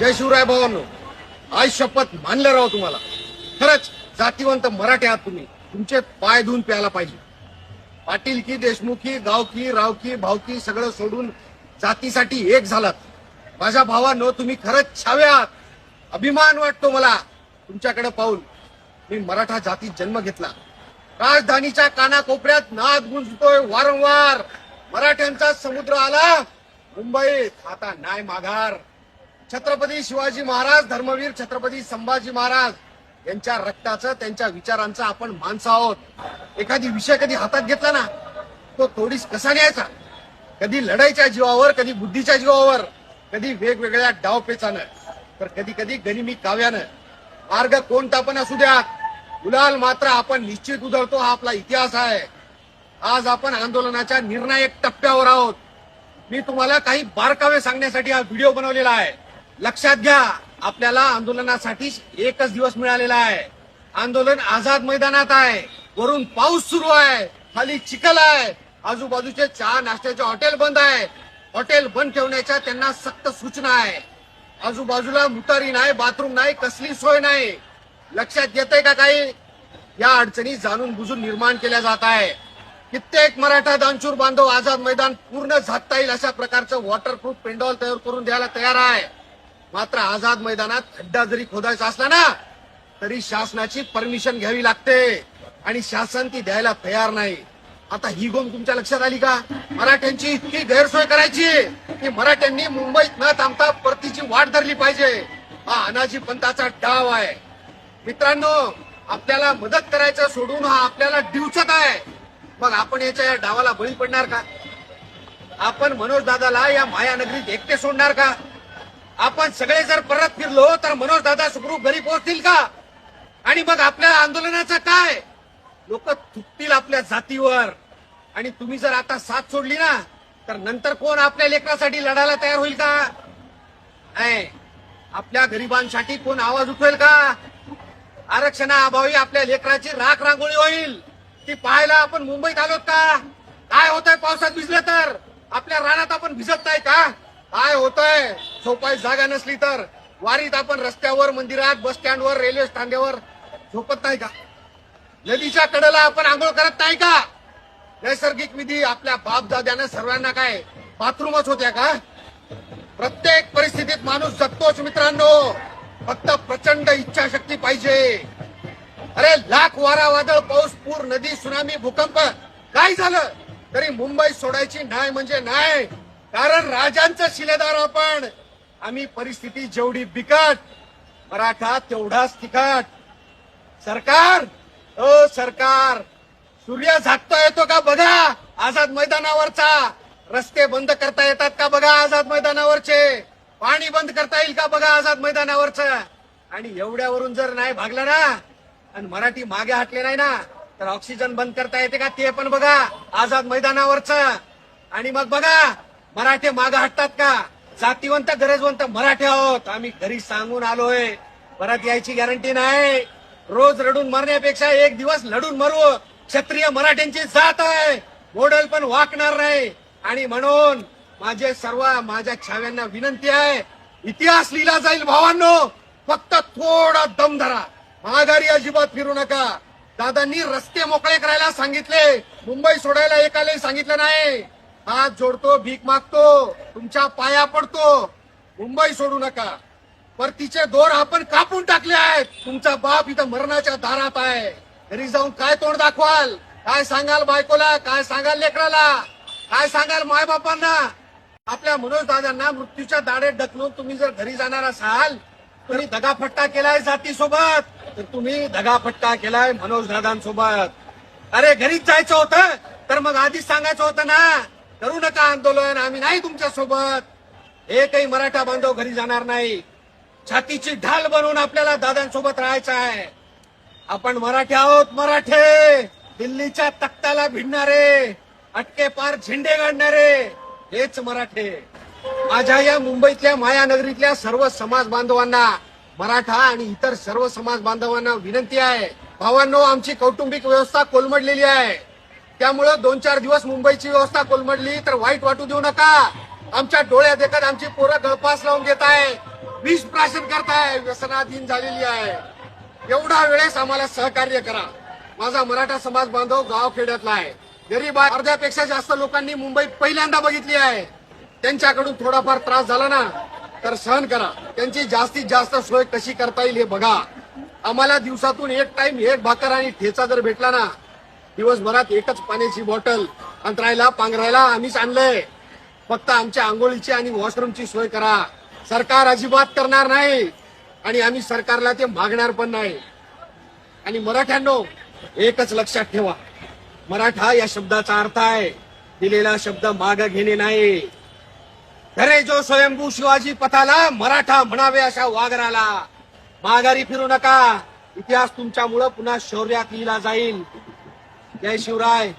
जय शिवराय भावांनो. आज शपथ मानलं राव तुम्हाला. खरंच जातीवंत मराठी आहात तुम्ही. तुमचे पाय धुवून प्यायला पाहिजे. पाटील की देशमुखी गावकी रावकी भावकी सगळं सोडून जातीसाठी एक झालात. माझ्या भावांनो तुम्ही खरंच छावे आहात. अभिमान वाटतो मला तुमच्याकडे पाहून. मी मराठा जातीत जन्म घेतला. राजधानीच्या कानाकोपऱ्यात नाद गुंजतोय वारंवार. मराठ्यांचा समुद्र आला. मुंबईत आता नाय माघार छत्रपती शिवाजी महाराज धर्मवीर छत्रपती संभाजी महाराज यांच्या रक्ताचं त्यांच्या विचारांचं आपण माणसं आहोत. एखादी विषय कधी हातात घेतला ना तो थोडीच कसा न्यायचा? कधी लढाईच्या जीवावर कधी बुद्धीच्या जीवावर कधी वेगवेगळ्या डावपेचानं. तर कधी कधी गनिमी काव्यानं. मार्ग कोणता पण असू द्या गुलाल मात्र आपण निश्चित उधळतो हा आपला इतिहास आहे. आज आपण आंदोलनाच्या निर्णायक टप्प्यावर आहोत. मी तुम्हाला काही बारकावे सांगण्यासाठी हा व्हिडिओ बनवलेला आहे. लक्षात घ्या आपल्याला आंदोलनासाठी एकच दिवस मिळालेला आहे. आंदोलन आझाद मैदानात आहे. वरून पाऊस सुरू आहे. खाली चिखल आहे. आजूबाजूचे चहा नाश्त्याचे हॉटेल बंद आहे. हॉटेल बंद ठेवण्याच्या त्यांना सक्त सूचना आहे. आजूबाजूला मुतारी नाही बाथरूम नाही कसली सोय नाही. लक्षात येतंय का काही? या अडचणी जाणून बुजून निर्माण केल्या जात आहे. कित्येक मराठा दानशूर बांधव आझाद मैदान पूर्ण झाकता येईल अशा प्रकारचं वॉटरप्रूफ पेंडॉल तयार करून द्यायला तयार आहे. मात्र आझाद मैदानात खड्डा जरी खोदायचा असला ना तरी शासनाची परमिशन घ्यावी लागते आणि शासन ती द्यायला तयार नाही. आता ही गोम तुमच्या लक्षात आली का? मराठ्यांची इतकी गैरसोय करायची की मराठ्यांनी मुंबईत न थांबता परतीची वाट धरली पाहिजे. हा अनाजी पंताचा डाव आहे. मित्रांनो आपल्याला मदत करायचं सोडून हा आपल्याला डिवचत आहे. मग आपण याच्या या डावाला बळी पडणार का? आपण मनोज दादाला या मायानगरीत एकटे सोडणार का? आपण सगळे जर परत फिरलो तर मनोज दादा सुखरूप घरी पोहोचतील का? आणि मग आपल्या आंदोलनाचं काय? लोक थुकतील आपल्या जातीवर. आणि तुम्ही जर आता साथ सोडली ना तर नंतर कोण आपल्या लेकरासाठी लढायला तयार होईल का? ऐ, आपल्या गरिबांसाठी कोण आवाज उठवेल का? आरक्षणाअभावी आपल्या लेकराची राख रांगोळी होईल. ती पाहायला आपण मुंबईत आलोत का? काय होतंय पावसात भिजलं तर? आपल्या रानात आपण भिजत नाही का? काय होतंय? झोपाय जागा नसली तर. वारीत आपण रस्त्यावर मंदिरात बस स्टँडवर रेल्वे स्टँडवर झोपत नाही का? नदीच्या कडेला आपण आंघोळ करत नाही का? नैसर्गिक विधी आपल्या बापदाद्यानं सर्वांना काय? बाथरूमच होत्या का? प्रत्येक परिस्थितीत माणूस जगतोच मित्रांनो. फक्त प्रचंड इच्छाशक्ती पाहिजे. अरे लाख वारा वादळ पाऊस पूर नदी सुनामी भूकंप. काय झालं? तरी मुंबई सोडायची नाही म्हणजे नाही. कारण राजांचं शिलेदार आपण. आम्ही परिस्थिती जेवढी बिकट मराठा तेवढाच तिखट. सरकार? ओ सरकार. सूर्य झाकता येतो का बघा? आझाद मैदानावरचा. रस्ते बंद करता येतात का बघा आझाद मैदानावरचे? पाणी बंद करता येईल का बघा आझाद मैदानावरच? आणि एवढ्यावरून जर नाही भागला ना आणि मराठी मागे हटले नाही ना तर ऑक्सिजन बंद करता येते का? ते पण बघा आझाद मैदानावरच. आणि मग बघा मराठे मागं हटतात का? जातीवंत गरजवंत मराठे आहोत. आम्ही घरी सांगून आलोय. परत यायची गॅरंटी नाही. रोज रडून मरण्यापेक्षा एक दिवस लढून मरू. क्षत्रिय मराठ्यांची जात आहे. मॉडेल पण वाकणार नाही. आणि म्हणून माझे सर्व माझ्या छाव्यांना विनंती आहे. इतिहास लिहिला जाईल भावांनो. फक्त थोडा दम धरा. माघारी अजिबात फिरू नका. दादांनी रस्ते मोकळे करायला सांगितले. मुंबई सोडायला एकालाही सांगितलं नाही. हात जोडतो भीक मागतो तुमच्या पाया पडतो. मुंबई सोडू नका. परतीचे दोर आपण कापून टाकले आहेत. तुमचा बाप इथं मरणाच्या दारात आहे. घरी जाऊन काय तोंड दाखवाल? काय सांगाल बायकोला? काय सांगाल लेकराला? काय सांगाल मायबापांना? आपल्या मनोज दादांना मृत्यूच्या दाढेत ढकलून तुम्ही जर घरी जाणार असाल तरी दगाफट्टा केलाय जातीसोबत. तर तुम्ही दगाफट्टा केलाय मनोज दादांसोबत. अरे घरीच जायचं होतं? तर मग आधीच सांगायचं होतं ना? करू नका आंदोलन आम्ही नाही तुमच्यासोबत एकही मराठा बांधव घरी जाणार नाही. छातीची ढाल बनवून आपल्याला दादांसोबत राहायचं आहे. आपण मराठे आहोत मराठे. दिल्लीच्या तख्ताला भिडणारे अटके पार झेंडे गाडणारे हेच मराठे. माझ्या या मुंबईतल्या मायानगरीतल्या सर्व समाज बांधवांना मराठा आणि इतर सर्व समाज बांधवांना विनंती आहे. भावांनो आमची कौटुंबिक व्यवस्था कोलमडलेली आहे. त्यामुळं दोन चार दिवस मुंबईची व्यवस्था कोलमडली तर वाईट वाटू देऊ नका. आमच्या डोळ्यात देखत आमची पोरं गळपास लावून घेत आहे. विष प्राशन करताय व्यसनाधीन झालेली आहे. एवढा वेळेस आम्हाला सहकार्य करा. माझा मराठा समाज बांधव गावखेड्यातला आहे. गरीब आहे. अर्ध्यापेक्षा जास्त लोकांनी मुंबई पहिल्यांदा बघितली आहे. त्यांच्याकडून थोडाफार त्रास झाला ना तर सहन करा. त्यांची जास्तीत जास्त सोय कशी करता येईल हे बघा. आम्हाला दिवसातून एक टाइम एक भाकर आणि ठेचा जर भेटला ना दिवसभरात एकच पाण्याची बॉटल अंतरायला पांघरायला आम्हीच आणलंय. फक्त आमच्या आंघोळीची आणि वॉशरूमची सोय करा. सरकार अजिबात करणार नाही आणि आम्ही सरकारला ते मागणार पण नाही. आणि मराठ्यांनो एकच लक्षात ठेवा. मराठा या शब्दाचा अर्थ आहे दिलेला शब्द माग घेणे नाही. खरे जो स्वयंभू शिवाजी पथाला मराठा म्हणावे अशा वागराला. माघारी फिरू नका. इतिहास तुमच्यामुळं पुन्हा शौर्यात लिहिला जाईल. जय शिवराय.